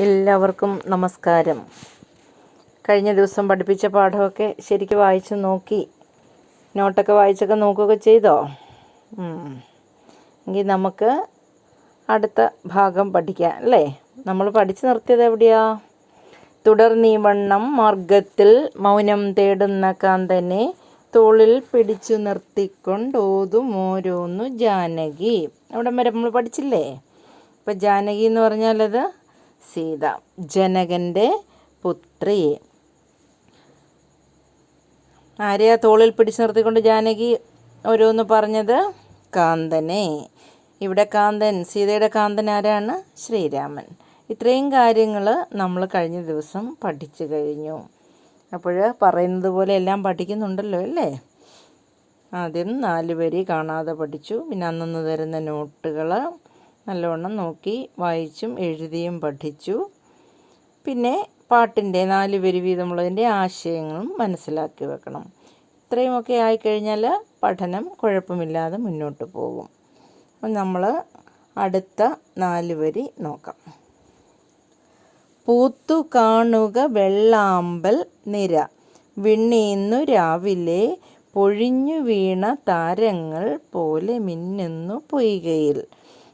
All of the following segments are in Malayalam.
എല്ലാവർക്കും നമസ്കാരം. കഴിഞ്ഞ ദിവസം പഠിപ്പിച്ച പാഠമൊക്കെ ശരിക്കും വായിച്ച് നോക്കി നോട്ടൊക്കെ വായിച്ചൊക്കെ നോക്കുകയൊക്കെ ചെയ്തോ. എങ്കിൽ നമുക്ക് അടുത്ത ഭാഗം പഠിക്കാം അല്ലേ? നമ്മൾ പഠിച്ചു നിർത്തിയത് എവിടെയാ? തുടർന്നീ വണ്ണം മാർഗത്തിൽ മൗനം തേടുന്ന കാന്തനെ തോളിൽ പിടിച്ചു നിർത്തിക്കൊണ്ടോതും ഓരോന്നു ജാനകി. അവിടെ വരെ നമ്മൾ പഠിച്ചില്ലേ? ഇപ്പം ജാനകി എന്ന് പറഞ്ഞാലത് സീത ജനകന്റെ പുത്രി ആരെയാ തോളിൽ പിടിച്ചു നിർത്തിക്കൊണ്ട് ജാനകി ഓരോന്ന് പറഞ്ഞത്? കാന്തനെ. ഇവിടെ കാന്തൻ സീതയുടെ കാന്തൻ ആരാണ്? ശ്രീരാമൻ. ഇത്രയും കാര്യങ്ങൾ നമ്മൾ കഴിഞ്ഞ ദിവസം പഠിച്ചു കഴിഞ്ഞു. അപ്പോൾ പറയുന്നത് പോലെ എല്ലാം പഠിക്കുന്നുണ്ടല്ലോ അല്ലേ? ആദ്യം നാല് വരി കാണാതെ പഠിച്ചു പിന്നെ അന്നന്ന് തരുന്ന നോട്ടുകൾ നല്ലവണ്ണം നോക്കി വായിച്ചും എഴുതിയും പഠിച്ചു. പിന്നെ പാട്ടിന്റെ നാല് വരി വീതമുള്ളതിന്റെ ആശയങ്ങളും മനസ്സിലാക്കി വെക്കണം. ഇത്രയുമൊക്കെ ആയിക്കഴിഞ്ഞാൽ പഠനം കുഴപ്പമില്ലാതെ മുന്നോട്ട് പോകും. അപ്പം നമ്മൾ അടുത്ത നാല് വരി നോക്കാം. പൂത്തു കാണുക വെള്ളാമ്പൽ നിര. വിണ്ണീന്നു രാവിലെ പൊഴിഞ്ഞു വീണ താരങ്ങൾ പോലെ മിന്നുന്നു പൊയ്കയിൽ.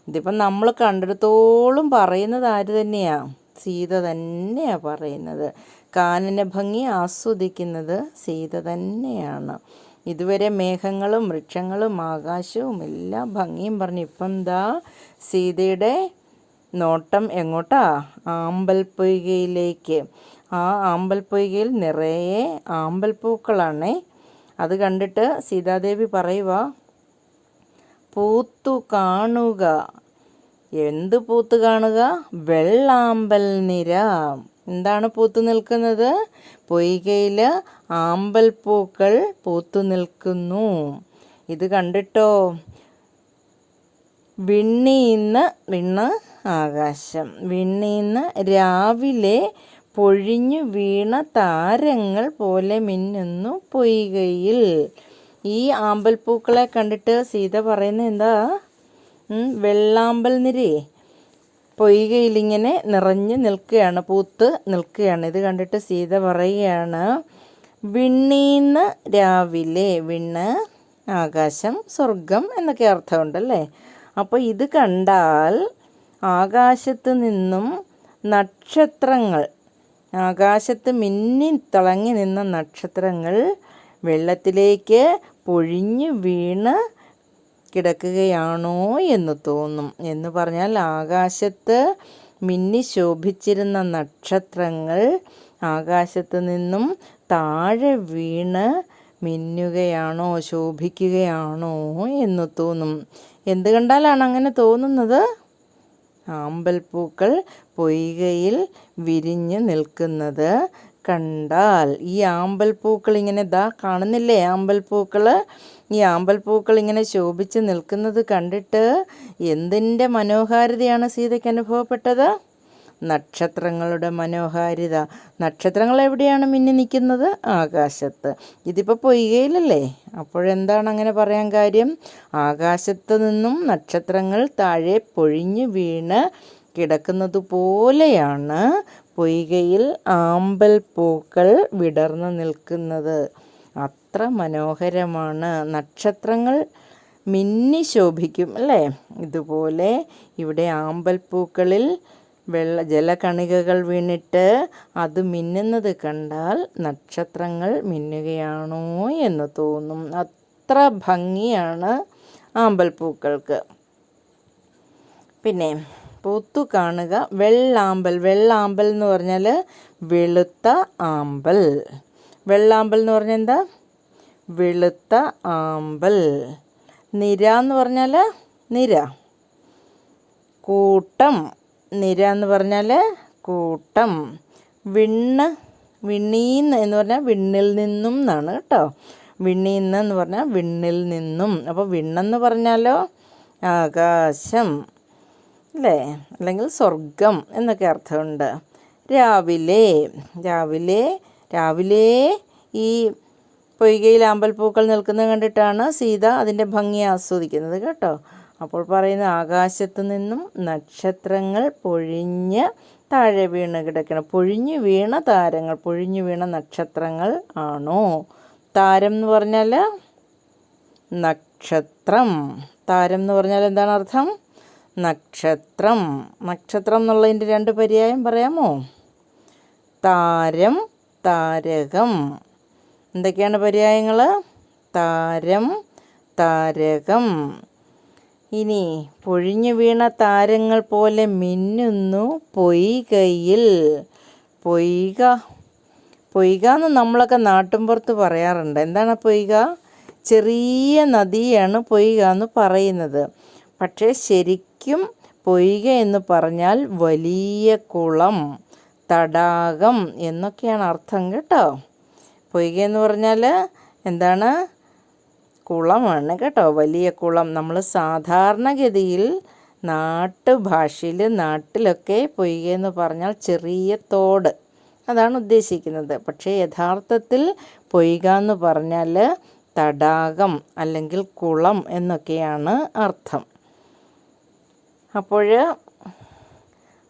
ഇതിപ്പം നമ്മൾ കണ്ടിടത്തോളം പറയുന്നത് ആര് തന്നെയാണ് സീത തന്നെയാണ് പറയുന്നത്. കാനന ഭംഗി ആസ്വദിക്കുന്നത് സീത തന്നെയാണ്. ഇതുവരെ മേഘങ്ങളും വൃക്ഷങ്ങളും ആകാശവും എല്ലാം ഭംഗിയും പറഞ്ഞു. ഇപ്പം എന്താ സീതയുടെ നോട്ടം എങ്ങോട്ടാ? ആമ്പൽപ്പൊയ്കയിലേക്ക്. ആ ആമ്പൽപ്പൊയ്കയിൽ നിറയെ ആമ്പൽപ്പൂക്കളാണേ. അത് കണ്ടിട്ട് സീതാദേവി പറയുക പൂത്തു കാണുക എന്ത് പൂത്ത് കാണുക? വെള്ളാമ്പൽ നിര. എന്താണ് പൂത്തു നിൽക്കുന്നത്? പൊയ്കയിൽ ആമ്പൽ പൂക്കൾ പൂത്തു നിൽക്കുന്നു. ഇത് കണ്ടിട്ടോ? വിണ്ണീന്ന് വിണ്ണ് ആകാശം. വിണ്ണീന്ന് രാവിലെ പൊഴിഞ്ഞു വീണ താരങ്ങൾ പോലെ മിന്നുന്നു പൊയ്കയിൽ. ഈ ആമ്പൽപ്പൂക്കളെ കണ്ടിട്ട് സീത പറയുന്നത് എന്താ? വെള്ളാമ്പൽ നിരേ. പൊയ്കയിലിങ്ങനെ നിറഞ്ഞ് നിൽക്കുകയാണ് പൂത്ത് നിൽക്കുകയാണ്. ഇത് കണ്ടിട്ട് സീത പറയുകയാണ് വിണ്ണീന്ന് രാവിലെ വിണ്ണ് ആകാശം സ്വർഗം എന്നൊക്കെ അർത്ഥമുണ്ടല്ലേ? അപ്പോൾ ഇത് കണ്ടാൽ ആകാശത്ത് നിന്നും നക്ഷത്രങ്ങൾ ആകാശത്ത് മിന്നി തിളങ്ങി നിന്ന നക്ഷത്രങ്ങൾ വെള്ളത്തിലേക്ക് പൊഴിഞ്ഞ് വീണ് കിടക്കുകയാണോ എന്ന് തോന്നും. എന്ന് പറഞ്ഞാൽ ആകാശത്ത് മിന്നി ശോഭിച്ചിരുന്ന നക്ഷത്രങ്ങൾ ആകാശത്ത് നിന്നും താഴെ വീണ് മിന്നുകയാണോ ശോഭിക്കുകയാണോ എന്ന് തോന്നും. എന്ത് കണ്ടാലാണ് അങ്ങനെ തോന്നുന്നത്? ആമ്പൽപ്പൂക്കൾ പൊയ്കയിൽ വിരിഞ്ഞ് നിൽക്കുന്നത് കണ്ടാൽ. ഈ ആമ്പൽപ്പൂക്കൾ ഇങ്ങനെ ദാ കാണുന്നില്ലേ ആമ്പൽപ്പൂക്കൾ ഈ ആമ്പൽപ്പൂക്കൾ ഇങ്ങനെ ശോഭിച്ച് നിൽക്കുന്നത് കണ്ടിട്ട് എന്തിന്റെ മനോഹാരിതയാണ് സീതയ്ക്ക് അനുഭവപ്പെട്ടത്? നക്ഷത്രങ്ങളുടെ മനോഹാരിത. നക്ഷത്രങ്ങൾ എവിടെയാണ് മിന്നി നിൽക്കുന്നത്? ആകാശത്ത്. ഇതിപ്പോൾ പൊയ്കയിലല്ലേ? അപ്പോഴെന്താണ് അങ്ങനെ പറയാൻ കാര്യം? ആകാശത്ത് നിന്നും നക്ഷത്രങ്ങൾ താഴെ പൊഴിഞ്ഞു വീണ് കിടക്കുന്നത് പോലെയാണ് പൊയ്കയിൽ ആമ്പൽ പൂക്കൾ വിടർന്നു നിൽക്കുന്നത്. അത്ര മനോഹരമാണ്. നക്ഷത്രങ്ങൾ മിന്നി ശോഭിക്കും അല്ലേ? ഇതുപോലെ ഇവിടെ ആമ്പൽപ്പൂക്കളിൽ വെള്ള ജലകണികകൾ വീണിട്ട് അത് മിന്നുന്നത് കണ്ടാൽ നക്ഷത്രങ്ങൾ മിന്നുകയാണോ എന്ന് തോന്നും. അത്ര ഭംഗിയാണ് ആമ്പൽപ്പൂക്കൾക്ക്. പിന്നെ പൂത്തു കാണുക വെള്ളാമ്പൽ. വെള്ളാമ്പൽ എന്ന് പറഞ്ഞാൽ വെളുത്ത ആമ്പൽ. വെള്ളാമ്പൽ എന്ന് പറഞ്ഞാൽ എന്താ? വെളുത്ത ആമ്പൽ. നിര എന്ന് പറഞ്ഞാൽ നിര. കൂട്ടം. നിര എന്ന് പറഞ്ഞാൽ കൂട്ടം. വിണ്ണ്. വിണ്ണീന്ന് എന്ന് പറഞ്ഞാൽ വിണ്ണിൽ നിന്നും എന്നാണ് കേട്ടോ. വിണ്ണീന്ന് എന്ന് പറഞ്ഞാൽ വിണ്ണിൽ നിന്നും. അപ്പോൾ വിണ്ണെന്ന് പറഞ്ഞാലോ ആകാശം അല്ലേ? അല്ലെങ്കിൽ സ്വർഗം എന്നൊക്കെ അർത്ഥമുണ്ട്. രാവിലെ. രാവിലെ രാവിലെ ഈ പൊയ്കയിൽ അമ്പൽപ്പൂക്കൾ നിൽക്കുന്നത് കണ്ടിട്ടാണ് സീത അതിന്റെ ഭംഗി ആസ്വദിക്കുന്നത് കേട്ടോ. അപ്പോൾ പറയുന്ന ആകാശത്തു നിന്നും നക്ഷത്രങ്ങൾ പൊഴിഞ്ഞ് താഴെ വീണ് കിടക്കണം. പൊഴിഞ്ഞു വീണ താരങ്ങൾ പൊഴിഞ്ഞു വീണ നക്ഷത്രങ്ങൾ ആണോ? താരം എന്ന് പറഞ്ഞാൽ നക്ഷത്രം. താരം എന്ന് പറഞ്ഞാൽ എന്താണ് അർത്ഥം? നക്ഷത്രം. നക്ഷത്രം എന്നുള്ളതിന്റെ രണ്ട് പര്യായം പറയാമോ? താരം താരകം. എന്തൊക്കെയാണ് പര്യായങ്ങൾ താരം താരകം. ഇനി പൊഴിഞ്ഞു വീണ താരങ്ങൾ പോലെ മിന്നുന്നു പൊയ്കയിൽ. പൊയ്ക പൊയ്ക എന്ന് നമ്മളൊക്കെ നാട്ടിൻപുറത്ത് പറയാറുണ്ട്. എന്താണ് പൊയ്ക? ചെറിയ നദിയാണ് പൊയ്ക എന്ന് പറയുന്നത്. പക്ഷേ ശരിക്കും പൊയ്ക എന്ന് പറഞ്ഞാൽ വലിയ കുളം തടാകം എന്നൊക്കെയാണ് അർത്ഥം കേട്ടോ. പൊയ്ക എന്ന് പറഞ്ഞാൽ എന്താണ് കുളമാണ് കേട്ടോ. വലിയ കുളം. നമ്മൾ സാധാരണഗതിയിൽ നാട്ടുഭാഷയിൽ നാട്ടിലൊക്കെ പൊയ്ക എന്ന് പറഞ്ഞാൽ ചെറിയ തോട്. അതാണ് ഉദ്ദേശിക്കുന്നത്. പക്ഷേ യഥാർത്ഥത്തിൽ പൊയ്ക എന്ന് പറഞ്ഞാൽ തടാകം അല്ലെങ്കിൽ കുളം എന്നൊക്കെയാണ് അർത്ഥം. അപ്പോൾ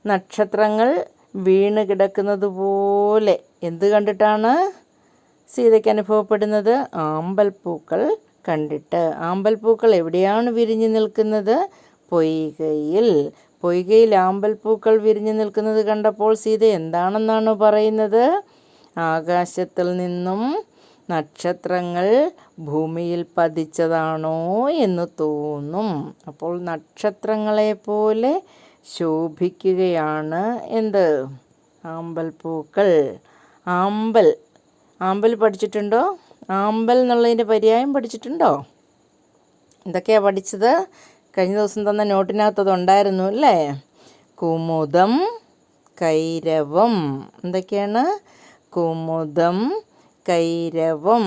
നക്ഷത്രങ്ങൾ വീണ് കിടക്കുന്നത് പോലെ എന്ത് കണ്ടിട്ടാണ്? സീതയ്ക്ക് അനുഭവപ്പെടുന്നത് ആമ്പൽപ്പൂക്കൾ കണ്ടിട്ട്. ആമ്പൽപ്പൂക്കൾ എവിടെയാണ് വിരിഞ്ഞു നിൽക്കുന്നത്? പൊയ്കയിൽ. പൊയ്കയിൽ ആമ്പൽപ്പൂക്കൾ വിരിഞ്ഞു നിൽക്കുന്നത് കണ്ടപ്പോൾ സീത എന്താണെന്നാണ് പറയുന്നത്? ആകാശത്തിൽ നിന്നും നക്ഷത്രങ്ങൾ ഭൂമിയിൽ പതിച്ചതാണോ എന്ന് തോന്നും. അപ്പോൾ നക്ഷത്രങ്ങളെ പോലെ ശോഭിക്കുകയാണ് എന്ത്? ആമ്പൽപ്പൂക്കൾ ആമ്പൽ ആമ്പൽ പഠിച്ചിട്ടുണ്ടോ? ആമ്പൽ എന്നുള്ളതിന്റെ പര്യായം പഠിച്ചിട്ടുണ്ടോ? എന്തൊക്കെയാണ് പഠിച്ചത്? കഴിഞ്ഞ ദിവസം തന്ന നോട്ടിനകത്തത് ഉണ്ടായിരുന്നു അല്ലേ? കുമുദം കൈരവം. എന്തൊക്കെയാണ്? കുമുദം കൈരവം.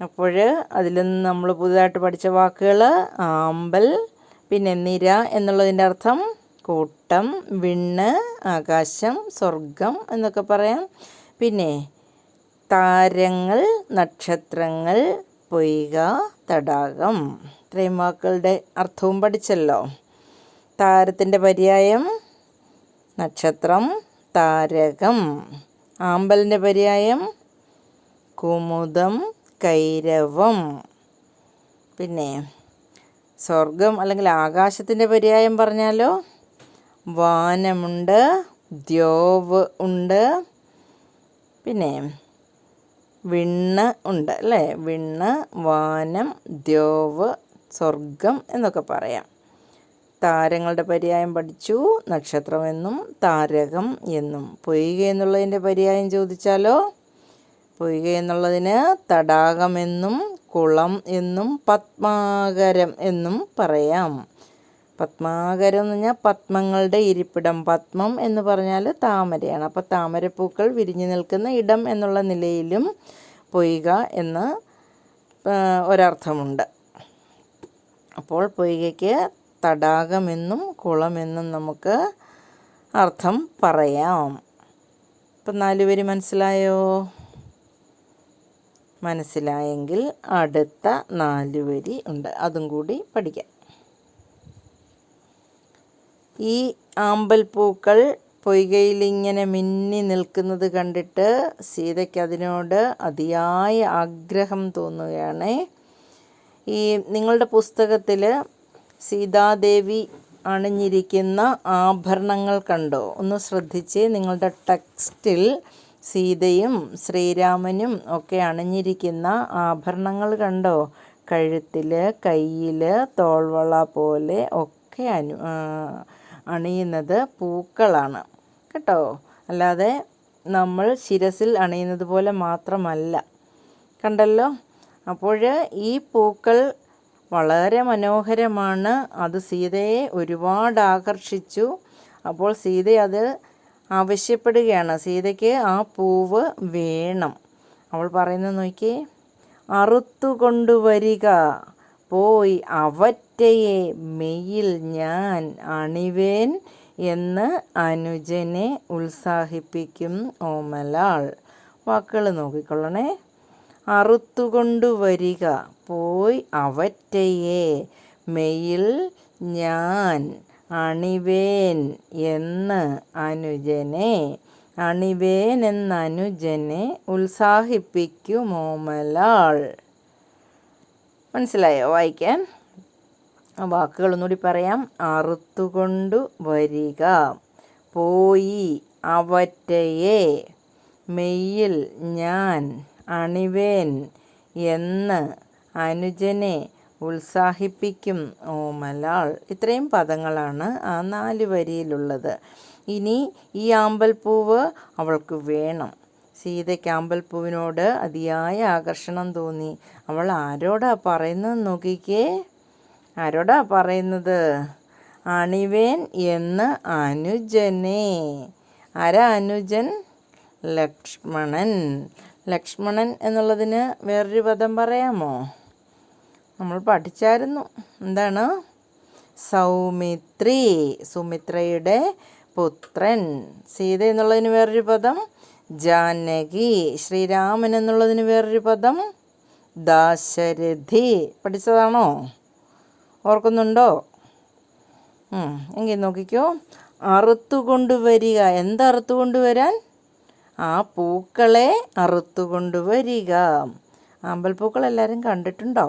അപ്പോൾ അതിൽ നിന്ന് നമ്മൾ പുതുതായിട്ട് പഠിച്ച വാക്കുകൾ ആമ്പൽ പിന്നെ നിര എന്നുള്ളതിന്റെ അർത്ഥം കൂട്ടം വിണ്ണ് ആകാശം സ്വർഗം എന്നൊക്കെ പറയാം. പിന്നെ താരങ്ങൾ നക്ഷത്രങ്ങൾ പൊയ്ക തടാകം. ഇത്രയും വാക്കുകളുടെ അർത്ഥവും പഠിച്ചല്ലോ. താരത്തിന്റെ പര്യായം നക്ഷത്രം താരകം. ആമ്പലിന്റെ പര്യായം കുമുദം കൈരവം. പിന്നെ സ്വർഗം അല്ലെങ്കിൽ ആകാശത്തിന്റെ പര്യായം പറഞ്ഞാലോ? വാനമുണ്ട് ദ്യോവ് ഉണ്ട്. പിന്നെ വിണ്ണ് ഉണ്ട് അല്ലേ? വിണ്ണ് വാനം ദ്യോവ് സ്വർഗം എന്നൊക്കെ പറയാം. താരങ്ങളുടെ പര്യായം പഠിച്ചു. നക്ഷത്രമെന്നും താരകം എന്നും. പൊയ്ക എന്നുള്ളതിന്റെ പര്യായം ചോദിച്ചാലോ? പൊയ്ക എന്നുള്ളതിന് തടാകമെന്നും കുളം എന്നും പത്മാകരം എന്നും പറയാം. പത്മാകരം എന്ന് പറഞ്ഞാൽ പത്മങ്ങളുടെ ഇരിപ്പിടം. പത്മം എന്ന് പറഞ്ഞാൽ താമരയാണ്. അപ്പോൾ താമരപ്പൂക്കൾ വിരിഞ്ഞു നിൽക്കുന്ന ഇടം എന്നുള്ള നിലയിലും പൊയ്ക എന്ന് ഒരർത്ഥമുണ്ട്. അപ്പോൾ പൊയ്കയ്ക്ക് തടാകമെന്നും കുളമെന്നും നമുക്ക് അർത്ഥം പറയാം. ഇപ്പം നാലുപേര് മനസ്സിലായോ? മനസ്സിലായെങ്കിൽ അടുത്ത നാലുവരി ഉണ്ട്. അതും കൂടി പഠിക്കാം. ഈ ആമ്പൽപ്പൂക്കൾ പൊയ്കയിലിങ്ങനെ മിന്നി നിൽക്കുന്നത് കണ്ടിട്ട് സീതയ്ക്ക് അതിനോട് അതിയായ ആഗ്രഹം തോന്നുകയാണ്. ഈ നിങ്ങളുടെ പുസ്തകത്തിൽ സീതാദേവി അണിഞ്ഞിരിക്കുന്ന ആഭരണങ്ങൾ കണ്ടോ? ഒന്ന് ശ്രദ്ധിച്ച് നിങ്ങളുടെ ടെക്സ്റ്റിൽ സീതയും ശ്രീരാമനും ഒക്കെ അണിഞ്ഞിരിക്കുന്ന ആഭരണങ്ങൾ കണ്ടോ? കഴുത്തിൽ കയ്യിൽ തോൾവള പോലെ ഒക്കെ അനു അണിയുന്നത് പൂക്കളാണ്. കേട്ടോ? അല്ലാതെ നമ്മൾ ശിരസിൽ അണിയുന്നത് പോലെ മാത്രമല്ല. കണ്ടല്ലോ? അപ്പോൾ ഈ പൂക്കൾ വളരെ മനോഹരമാണ്. അത് സീതയെ ഒരുപാട് ആകർഷിച്ചു അപ്പോൾ സീത അത് ആവശ്യപ്പെടുകയാണ്. സീതയ്ക്ക് ആ പൂവ് വേണം. അവൾ പറയുന്നത് നോക്കി അറുത്തുകൊണ്ടുവരിക. പോയി പോയി അവറ്റയെ മെയ്യിൽ ഞാൻ അണിവേൻ എന്ന് അനുജനെ ഉത്സാഹിപ്പിക്കും ഓമലാൾ വാക്കുകൾ നോക്കിക്കൊള്ളണേ. അറുത്തുകൊണ്ടുവരിക പോയി അവറ്റയെ മെയ്യിൽ ഞാൻ അണിവേൻ എന്ന് അനുജനെ അണിവേൻ എന്ന അനുജനെ ഉത്സാഹിപ്പിക്കുമോമലാൾ മനസ്സിലായോ വായിക്കാൻ? ആ വാക്കുകൾ ഒന്നുകൂടി പറയാം. അറുത്തുകൊണ്ടു വരിക. പോയി അവറ്റയെ മെയ്യിൽ ഞാൻ അണിവേൻ എന്ന് അനുജനെ ഉത്സാഹിപ്പിക്കും. ഓമലാൾ ഇത്രയും പദങ്ങളാണ് ആ നാല് വരിയിലുള്ളത്. ഇനി ഈ ആമ്പൽപ്പൂവ് അവൾക്ക് വേണം. സീതയ്ക്ക് ആമ്പൽപ്പൂവിനോട് അതിയായ ആകർഷണം തോന്നി. അവൾ ആരോടാ പറയുന്നത് നോക്കിക്കേ. ആരോടാ പറയുന്നത്? അണിവേൻ എന്ന് അനുജനെ. ആരാ അനുജൻ? ലക്ഷ്മണൻ. ലക്ഷ്മണൻ എന്നുള്ളതിന് വേറൊരു പദം പറയാമോ? നമ്മൾ പഠിച്ചായിരുന്നു. എന്താണ്? സൗമിത്രി സുമിത്രയുടെ പുത്രൻ. സീത എന്നുള്ളതിന് വേറൊരു പദം. ജാനകി ശ്രീരാമൻ എന്നുള്ളതിന് വേറൊരു പദം. ദാശരഥി. പഠിച്ചതാണോ? ഓർക്കുന്നുണ്ടോ? എങ്കിൽ നോക്കിക്കോ. അറുത്തു കൊണ്ടുവരിക എന്താ അറുത്തു കൊണ്ടുവരാൻ ആ പൂക്കളെ അറുത്തു കൊണ്ടുവരിക ആമ്പൽപ്പൂക്കൾ എല്ലാവരും കണ്ടിട്ടുണ്ടോ?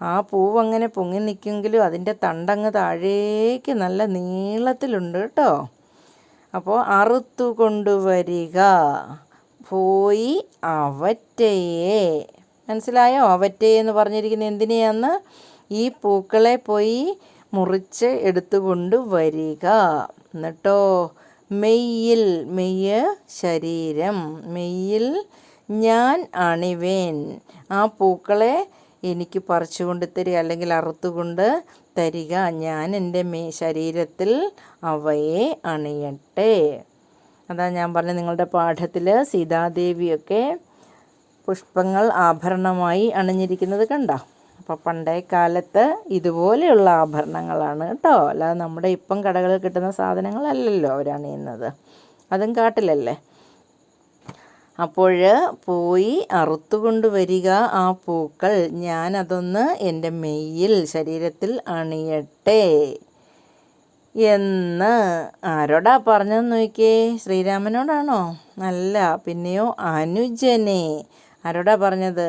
ആ പൂവ് അങ്ങനെ പൊങ്ങി നിൽക്കുമെങ്കിലും അതിന്റെ തണ്ടങ്ങ് താഴേക്ക് നല്ല നീളത്തിലുണ്ട് കേട്ടോ. അപ്പോൾ അറുത്തു കൊണ്ടുവരിക പോയി അവറ്റയെ. മനസ്സിലായോ? അവറ്റയെ എന്ന് പറഞ്ഞിരിക്കുന്നത് എന്തിനെയാന്ന്? ഈ പൂക്കളെ പോയി മുറിച്ച് എടുത്തുകൊണ്ട് വരിക. എന്നിട്ടോ? മെയ്യിൽ മെയ്യ് ശരീരം മെയ്യിൽ ഞാൻ അണിവേൻ. ആ പൂക്കളെ എനിക്ക് പറിച്ചുകൊണ്ട് തരിക അല്ലെങ്കിൽ അറുത്തുകൊണ്ട് തരിക. ഞാൻ എന്റെ മേ ശരീരത്തിൽ അവയെ അണിയട്ടെ. അതാ ഞാൻ പറഞ്ഞ നിങ്ങളുടെ പാഠത്തിൽ സീതാദേവിയൊക്കെ പുഷ്പങ്ങൾ ആഭരണമായി അണിഞ്ഞിരിക്കുന്നത് കണ്ടോ? അപ്പോൾ പണ്ടേ കാലത്ത് ഇതുപോലെയുള്ള ആഭരണങ്ങളാണ് കേട്ടോ. അല്ലാതെ നമ്മുടെ ഇപ്പം കടകളിൽ കിട്ടുന്ന സാധനങ്ങളല്ലല്ലോ അവരണിയുന്നത് അതും കാട്ടിലല്ലേ? അപ്പോൾ പോയി അറുത്തുകൊണ്ട് വരിക ആ പൂക്കൾ ഞാനതൊന്ന് എന്റെ മെയ്യിൽ ശരീരത്തിൽ അണിയട്ടെ എന്ന് ആരോടാ പറഞ്ഞതെന്ന് നോക്കിയേ? ശ്രീരാമനോടാണോ? അല്ല പിന്നെയോ അനുജനെ. ആരോടാ പറഞ്ഞത്?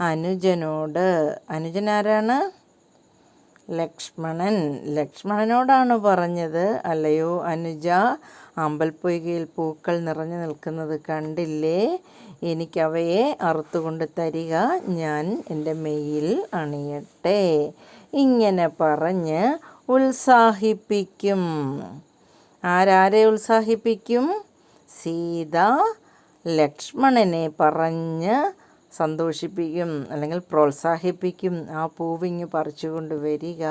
അനുജനോട്. അനുജൻ ആരാണ് ലക്ഷ്മണൻ. ലക്ഷ്മണനോടാണ് പറഞ്ഞത്. അല്ലയോ അനുജ അമ്പൽപ്പൊയ്കയിൽ പൂക്കൾ നിറഞ്ഞു നിൽക്കുന്നത് കണ്ടില്ലേ? എനിക്കവയെ അറുത്തുകൊണ്ട് തരിക ഞാൻ എന്റെ മെയ്യിൽ അണിയട്ടെ. ഇങ്ങനെ പറഞ്ഞ് ഉത്സാഹിപ്പിക്കും. ആരാരെ ഉത്സാഹിപ്പിക്കും? സീത ലക്ഷ്മണനെ പറഞ്ഞ് സന്തോഷിപ്പിക്കും അല്ലെങ്കിൽ പ്രോത്സാഹിപ്പിക്കും ആ പൂവിങ് പറിച്ചുകൊണ്ട് വരിക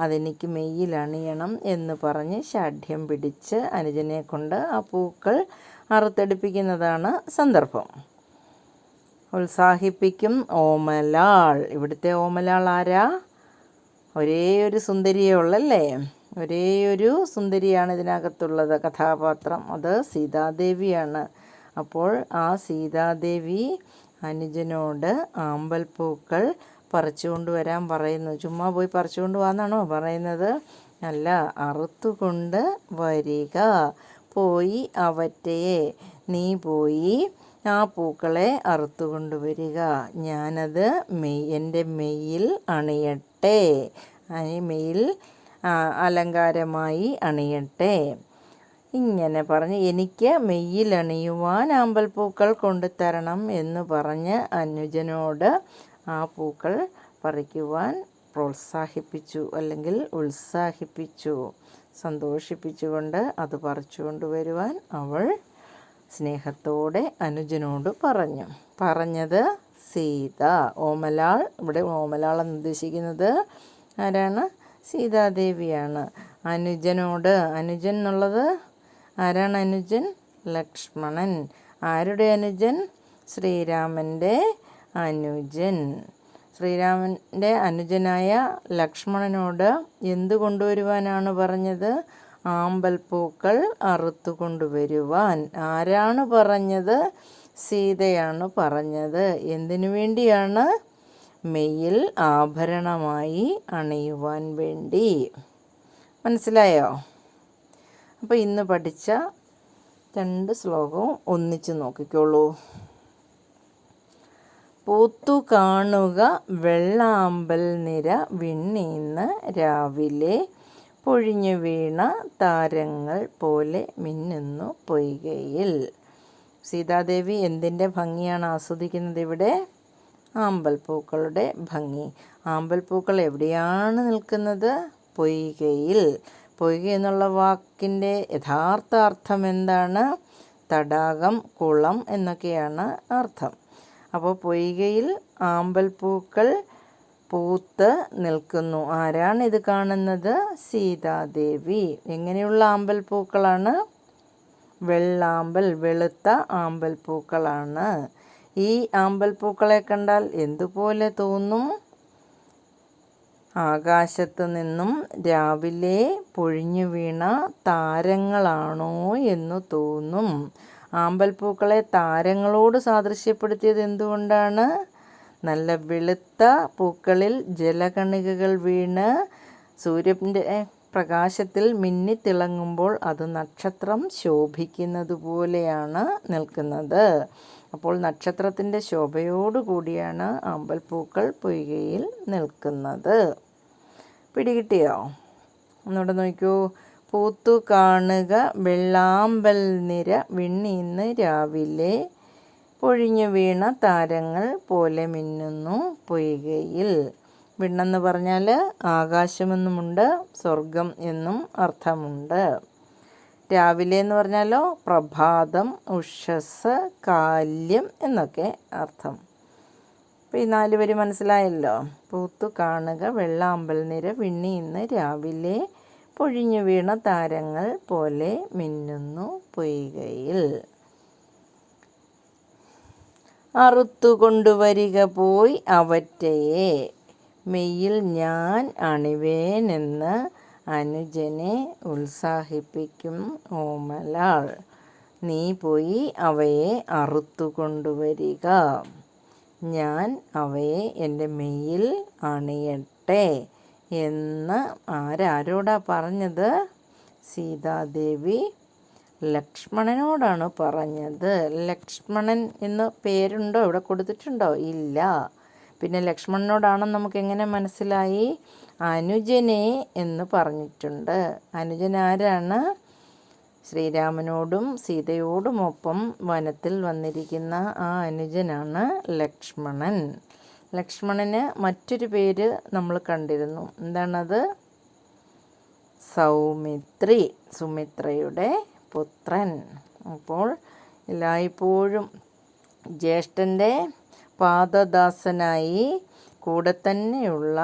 അതെനിക്ക് മെയ്യിൽ അണിയണം എന്ന് പറഞ്ഞ് ഷാഠ്യം പിടിച്ച് അനുജനെ കൊണ്ട് ആ പൂക്കൾ അറുത്തെടുപ്പിക്കുന്നതാണ് സന്ദർഭം. ഉത്സാഹിപ്പിക്കും ഓമലാൾ. ഇവിടുത്തെ ഓമലാൾ ആരാ? ഒരേ ഒരു സുന്ദരിയേ ഉള്ളല്ലേ? ഒരേ ഒരു സുന്ദരിയാണ് ഇതിനകത്തുള്ളത്. കഥാപാത്രം. അത് സീതാദേവിയാണ്. അപ്പോൾ ആ സീതാദേവി അനുജനോട് ആമ്പൽപ്പൂക്കൾ പറിച്ചു കൊണ്ടുവരാൻ പറയുന്നു. ചുമ്മാ പോയി പറിച്ചു കൊണ്ടുപോകാന്നാണോ പറയുന്നത്? അല്ല അറുത്തുകൊണ്ട് വരിക. പോയി അവറ്റയെ നീ പോയി ആ പൂക്കളെ അറുത്തുകൊണ്ട് വരിക. ഞാനത് മെയ് എന്റെ മെയ്യിൽ അണിയട്ടെ. മെയ്യിൽ അലങ്കാരമായി അണിയട്ടെ. ഇങ്ങനെ പറഞ്ഞ് എനിക്ക് മെയ്യിലണിയുവാൻ ആമ്പൽപ്പൂക്കൾ കൊണ്ടുതരണം എന്ന് പറഞ്ഞ് അനുജനോട് ആ പൂക്കൾ പറിക്കുവാൻ പ്രോത്സാഹിപ്പിച്ചു അല്ലെങ്കിൽ ഉത്സാഹിപ്പിച്ചു. സന്തോഷിപ്പിച്ചുകൊണ്ട് അത് പറിച്ചുകൊണ്ട് വരുവാൻ അവൾ സ്നേഹത്തോടെ അനുജനോട് പറഞ്ഞു. പറഞ്ഞത് സീത. ഓമലാൾ ഇവിടെ ഓമലാൾ എന്ന് ഉദ്ദേശിക്കുന്നത് ആരാണ്? സീതാദേവിയാണ്. അനുജനോട് അനുജൻ എന്നുള്ളത് ആരാണ് അനുജൻ? ലക്ഷ്മണൻ. ആരുടെ അനുജൻ? ശ്രീരാമന്റെ അനുജൻ. ശ്രീരാമന്റെ അനുജനായ ലക്ഷ്മണനോട് എന്ത് കൊണ്ടുവരുവാനാണ് പറഞ്ഞത്? ആമ്പൽപ്പൂക്കൾ അറുത്തു കൊണ്ടുവരുവാൻ. ആരാണ് പറഞ്ഞത്? സീതയാണ് പറഞ്ഞത്. എന്തിനു വേണ്ടിയാണ്? മെയ്യിൽ ആഭരണമായി അണിയുവാൻ വേണ്ടി. മനസ്സിലായോ? അപ്പോൾ ഇന്ന് പഠിച്ച രണ്ട് ശ്ലോകവും ഒന്നിച്ച് നോക്കിക്കോളൂ. പൂത്തു കാണുക വെള്ളാമ്പൽ നിര വിണ്ണീന്ന് രാവിലെ പൊഴിഞ്ഞു വീണ താരങ്ങൾ പോലെ മിന്നുന്നു പൊയ്കയിൽ. സീതാദേവി എന്തിന്റെ ഭംഗിയാണ് ആസ്വദിക്കുന്നത് ഇവിടെ? ആമ്പൽ പൂക്കളുടെ ഭംഗി. ആമ്പൽ പൂക്കൾ എവിടെയാണ് നിൽക്കുന്നത്? പൊയ്കയിൽ. പൊയ്ക എന്നുള്ള വാക്കിന്റെ യഥാർത്ഥ അർത്ഥം എന്താണ്? തടാകം കുളം എന്നൊക്കെയാണ് അർത്ഥം. അപ്പോൾ പൊയ്കയിൽ ആമ്പൽപ്പൂക്കൾ പൂത്ത് നിൽക്കുന്നു. ആരാണ് ഇത് കാണുന്നത്? സീതാദേവി. എങ്ങനെയുള്ള ആമ്പൽപ്പൂക്കളാണ്? വെള്ളാമ്പൽ വെളുത്ത ആമ്പൽപ്പൂക്കളാണ്. ഈ ആമ്പൽപ്പൂക്കളെ കണ്ടാൽ എന്തുപോലെ തോന്നും? ആകാശത്ത് നിന്നും രാവിലെ പൊഴിഞ്ഞു വീണ താരങ്ങളാണോ എന്ന് തോന്നും. ആമ്പൽപ്പൂക്കളെ താരങ്ങളോട് സാദൃശ്യപ്പെടുത്തിയത് എന്തുകൊണ്ടാണ്? നല്ല വെളുത്ത പൂക്കളിൽ ജലകണികകൾ വീണ് സൂര്യന്റെ പ്രകാശത്തിൽ മിന്നിത്തിളങ്ങുമ്പോൾ അത് നക്ഷത്രം ശോഭിക്കുന്നത് പോലെയാണ് നിൽക്കുന്നത്. അപ്പോൾ നക്ഷത്രത്തിന്റെ ശോഭയോടുകൂടിയാണ് അമ്പൽപ്പൂക്കൾ പൊയ്കയിൽ നിൽക്കുന്നത്. പിടികിട്ടിയോ? ഒന്നുകൂടെ നോക്കൂ പൂത്തു കാണുക വെള്ളാമ്പൽ നിര വിണ്ണിന്ന് രാവിലെ പൊഴിഞ്ഞു വീണ താരങ്ങൾ പോലെ മിന്നുന്നു പൊയ്കയിൽ. വിണ്ണെന്ന് പറഞ്ഞാൽ ആകാശമെന്നുമുണ്ട് സ്വർഗം എന്നും അർത്ഥമുണ്ട്. രാവിലെ എന്ന് പറഞ്ഞാലോ പ്രഭാതം ഉഷസ് കാല്യം എന്നൊക്കെ അർത്ഥം. അപ്പോൾ ഈ നാല് പേര് മനസ്സിലായല്ലോ? പൂത്തു കാണുക വെള്ളാമ്പൽ നിര വിണ്ണി ഇന്ന് രാവിലെ പൊഴിഞ്ഞു വീണ താരങ്ങൾ പോലെ മിന്നുന്നു പൊയ്കയിൽ. അറുത്തു കൊണ്ടുവരിക പോയി അവറ്റയെ. മെയ്യിൽ ഞാൻ അണിവേനെന്ന് അനുജനെ ഉത്സാഹിപ്പിക്കും ഓമലാൾ. നീ പോയി അവയെ അറുത്തു കൊണ്ടുവരിക. ഞാൻ അവയെ എന്റെ മെയ്യിൽ അണിയട്ടെ എന്ന് ആരാരോടാ പറഞ്ഞത്? സീതാദേവി ലക്ഷ്മണനോടാണ് പറഞ്ഞത്. ലക്ഷ്മണൻ എന്ന് പേരുണ്ടോ? ഇവിടെ കൊടുത്തിട്ടുണ്ടോ? ഇല്ല. പിന്നെ ലക്ഷ്മണനോടാണെന്ന് നമുക്ക് എങ്ങനെ മനസ്സിലായി? അനുജനെ എന്ന് പറഞ്ഞിട്ടുണ്ട്. അനുജൻ ആരാണ്? ശ്രീരാമനോടും സീതയോടുമൊപ്പം വനത്തിൽ വന്നിരിക്കുന്ന ആ അനുജനാണ് ലക്ഷ്മണൻ. ലക്ഷ്മണന് മറ്റൊരു പേര് നമ്മൾ കണ്ടിരുന്നു. എന്താണത്? സൗമിത്രി സുമിത്രയുടെ പുത്രൻ. അപ്പോൾ എല്ലായ്പ്പോഴും ജ്യേഷ്ഠന്റെ പാദദാസനായി കൂടെ തന്നെയുള്ള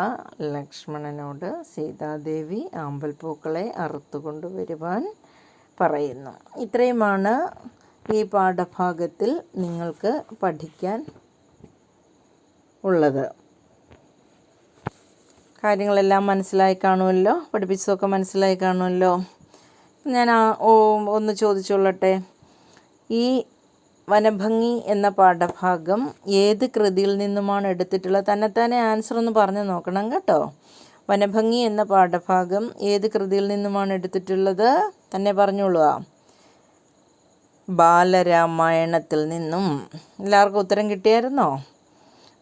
ലക്ഷ്മണനോട് സീതാദേവി ആമ്പൽപ്പൂക്കളെ അറുത്തുകൊണ്ട് വരുവാൻ പറയുന്നു. ഇത്രയുമാണ് ഈ പാഠഭാഗത്തിൽ നിങ്ങൾക്ക് പഠിക്കാൻ ഉള്ളത്. കാര്യങ്ങളെല്ലാം മനസ്സിലായി കാണുമല്ലോ? പഠിപ്പിച്ചതൊക്കെ മനസ്സിലായി കാണുമല്ലോ? ഞാൻ ഒന്ന് ചോദിച്ചോളട്ടെ. ഈ വനഭംഗി എന്ന പാഠഭാഗം ഏത് കൃതിയിൽ നിന്നുമാണ് എടുത്തിട്ടുള്ളത്? തന്നെത്താനെ ആൻസർ ഒന്ന് പറഞ്ഞു നോക്കണം കേട്ടോ. വനഭംഗി എന്ന പാഠഭാഗം ഏത് കൃതിയിൽ നിന്നുമാണ് എടുത്തിട്ടുള്ളത്? തന്നെ പറഞ്ഞോളുക. ബാലരാമായണത്തിൽ നിന്നും. എല്ലാവർക്കും ഉത്തരം കിട്ടിയായിരുന്നോ?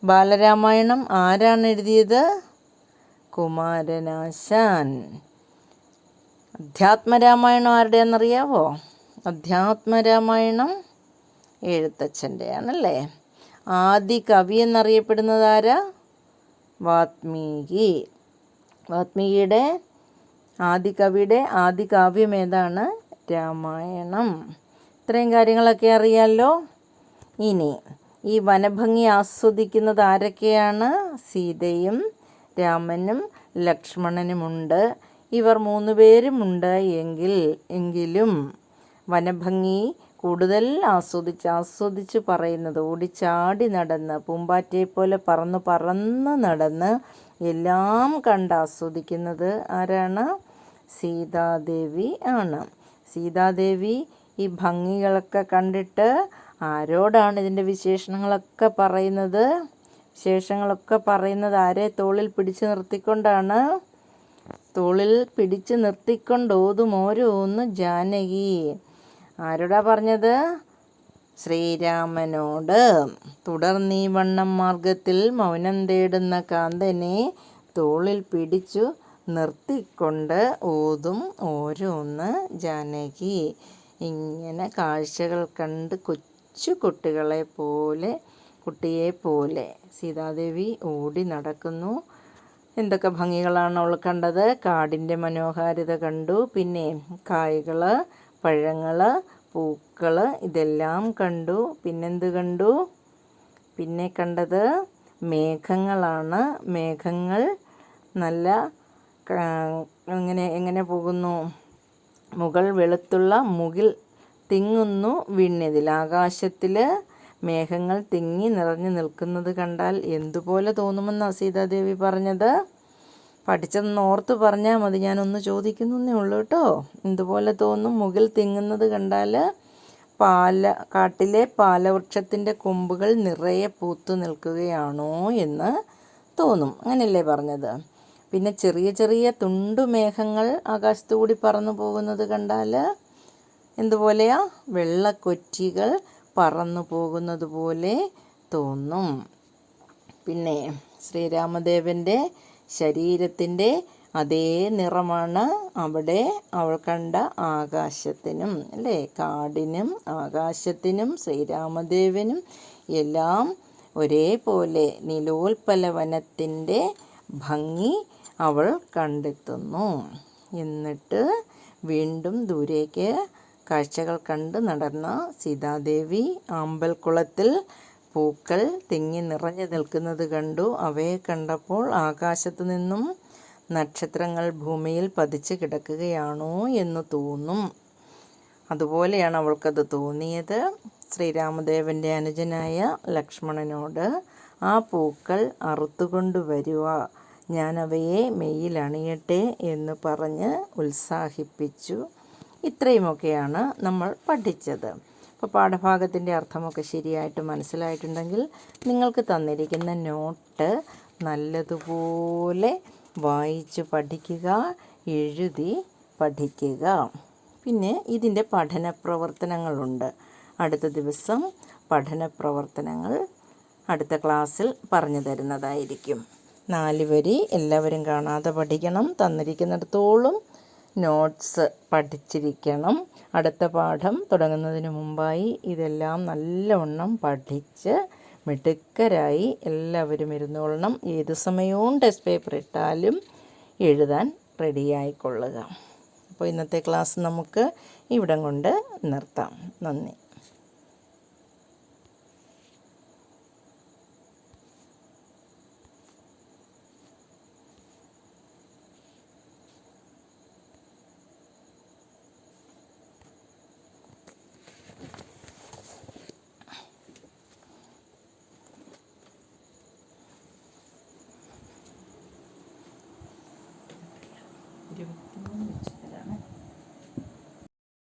ബാലരാമായണം ആരാണ് എഴുതിയത്? കുമാരനാശാൻ. അധ്യാത്മരാമായണം ആരുടെയാണെന്നറിയാവോ? അധ്യാത്മരാമായണം എഴുത്തച്ഛന്റെയാണല്ലേ? ആദി കവി എന്നറിയപ്പെടുന്നത് ആരാ? വാത്മീകി. വാത്മീകിയുടെ ആദി കവിയുടെ ആദി കാവ്യം ഏതാണ്? രാമായണം. ഇത്രയും കാര്യങ്ങളൊക്കെ അറിയാമല്ലോ ഇനി ഈ വനഭംഗി ആസ്വദിക്കുന്നത് ആരൊക്കെയാണ്? സീതയും രാമനും ലക്ഷ്മണനുമുണ്ട്. ഇവർ മൂന്ന് പേരുമുണ്ട് എങ്കിൽ എങ്കിലും വനഭംഗി കൂടുതൽ ആസ്വദിച്ച് ആസ്വദിച്ച് പറയുന്നത് ഓടിച്ചാടി നടന്ന് പൂമ്പാറ്റയെപ്പോലെ പറന്ന് പറന്ന് നടന്ന് എല്ലാം കണ്ട് ആസ്വദിക്കുന്നത് ആരാണ്? സീതാദേവി ആണ്. സീതാദേവി ഈ ഭംഗികളൊക്കെ കണ്ടിട്ട് ആരോടാണ് ഇതിന്റെ വിശേഷണങ്ങളൊക്കെ പറയുന്നത്? വിശേഷങ്ങളൊക്കെ പറയുന്നത് ആരെ? തോളിൽ പിടിച്ചു നിർത്തിക്കൊണ്ടാണ്. തോളിൽ പിടിച്ചു നിർത്തിക്കൊണ്ടോതും ഓരോന്ന് ജാനകി. ആരോടാ പറഞ്ഞത്? ശ്രീരാമനോട് തുടർന്നീ വണ്ണം മാർഗത്തിൽ മൗനം തേടുന്ന കാന്തനെ തോളിൽ പിടിച്ചു നിർത്തിക്കൊണ്ട് ഓതും ഓരോന്ന് ജാനകി. ഇങ്ങനെ കാഴ്ചകൾ കണ്ട് കൊച്ചു കുട്ടികളെ പോലെ കുട്ടിയെ പോലെ സീതാദേവി ഓടി നടക്കുന്നു. എന്തൊക്കെ ഭംഗികളാണ് അവൾ കണ്ടത്. കാടിന്റെ മനോഹാരിത കണ്ടു. പിന്നെ കായ്കൾ പഴങ്ങൾ പൂക്കൾ ഇതെല്ലാം കണ്ടു. പിന്നെന്ത് കണ്ടു? പിന്നെ കണ്ടത് മേഘങ്ങളാണ്. മേഘങ്ങൾ നല്ല എങ്ങനെ എങ്ങനെ പോകുന്നു? മുകൾ വെളുത്തുള്ള മുകിൽ തിങ്ങുന്നു വിണ്ണിതിൽ. ആകാശത്തിൽ മേഘങ്ങൾ തിങ്ങി നിറഞ്ഞു നിൽക്കുന്നത് കണ്ടാൽ എന്തുപോലെ തോന്നുമെന്നാണ് സീതാദേവി പറഞ്ഞത്? പഠിച്ചതെന്ന് ഓർത്ത് പറഞ്ഞാൽ മതി. ഞാനൊന്ന് ചോദിക്കുന്നേ ഉള്ളൂ കേട്ടോ. ഇതുപോലെ തോന്നും മുകിൽ തിങ്ങുന്നത് കണ്ടാൽ പാല കാട്ടിലെ പാലവൃക്ഷത്തിന്റെ കൊമ്പുകൾ നിറയെ പൂത്തു നിൽക്കുകയാണോ എന്ന് തോന്നും. അങ്ങനെയല്ലേ പറഞ്ഞത്. പിന്നെ ചെറിയ ചെറിയ തുണ്ടുമേഘങ്ങൾ ആകാശത്തുകൂടി പറന്നു പോകുന്നത് കണ്ടാൽ എന്തുപോലെയാ? വെള്ളക്കൊറ്റികൾ പറന്നു പോകുന്നത് പോലെ തോന്നും. പിന്നെ ശ്രീരാമദേവന്റെ ശരീരത്തിന്റെ അതേ നിറമാണ് അവിടെ അവൾ കണ്ട ആകാശത്തിനും അല്ലേ? കാടിനും ആകാശത്തിനും ശ്രീരാമദേവനും എല്ലാം ഒരേപോലെ നിലോൽപ്പല വനത്തിന്റെ ഭംഗി അവൾ കണ്ടെത്തുന്നു. എന്നിട്ട് വീണ്ടും ദൂരേക്ക് കാഴ്ചകൾ കണ്ട് നടന്ന സീതാദേവി ആമ്പൽക്കുളത്തിൽ പൂക്കൾ തിങ്ങി നിറഞ്ഞു നിൽക്കുന്നത് കണ്ടു. അവയെ കണ്ടപ്പോൾ ആകാശത്തു നിന്നും നക്ഷത്രങ്ങൾ ഭൂമിയിൽ പതിച്ച് കിടക്കുകയാണോ എന്ന് തോന്നും. അതുപോലെയാണ് അവൾക്കത് തോന്നിയത്. ശ്രീരാമദേവന്റെ അനുജനായ ലക്ഷ്മണനോട് ആ പൂക്കൾ അറുത്തുകൊണ്ട് വരുക ഞാൻ അവയെ മെയ്യിൽ അണിയട്ടെ എന്ന് പറഞ്ഞ് ഉത്സാഹിപ്പിച്ചു. ഇത്രയുമൊക്കെയാണ് നമ്മൾ പഠിച്ചത്. അപ്പോൾ പാഠഭാഗത്തിന്റെ അർത്ഥമൊക്കെ ശരിയായിട്ട് മനസ്സിലായിട്ടുണ്ടെങ്കിൽ നിങ്ങൾക്ക് തന്നിരിക്കുന്ന നോട്ട് നല്ലതുപോലെ വായിച്ച് പഠിക്കുക എഴുതി പഠിക്കുക. പിന്നെ ഇതിന്റെ പഠന പ്രവർത്തനങ്ങളുണ്ട് അടുത്ത ദിവസം പഠന പ്രവർത്തനങ്ങൾ അടുത്ത ക്ലാസ്സിൽ പറഞ്ഞു തരുന്നതായിരിക്കും. നാല് വരി എല്ലാവരും കാണാതെ പഠിക്കണം. തന്നിരിക്കുന്നിടത്തോളം നോട്ട്സ് പഠിച്ചിരിക്കണം. അടുത്ത പാഠം തുടങ്ങുന്നതിന് മുമ്പായി ഇതെല്ലാം നല്ലവണ്ണം പഠിച്ച് മിടുക്കരായി എല്ലാവരും ഇരുന്നോളണം. ഏത് സമയവും ടെസ്റ്റ് പേപ്പർ ഇട്ടാലും എഴുതാൻ റെഡിയായിക്കൊള്ളുക അപ്പോൾ ഇന്നത്തെ ക്ലാസ് നമുക്ക് ഇവിടം കൊണ്ട് നിർത്താം. നന്ദി.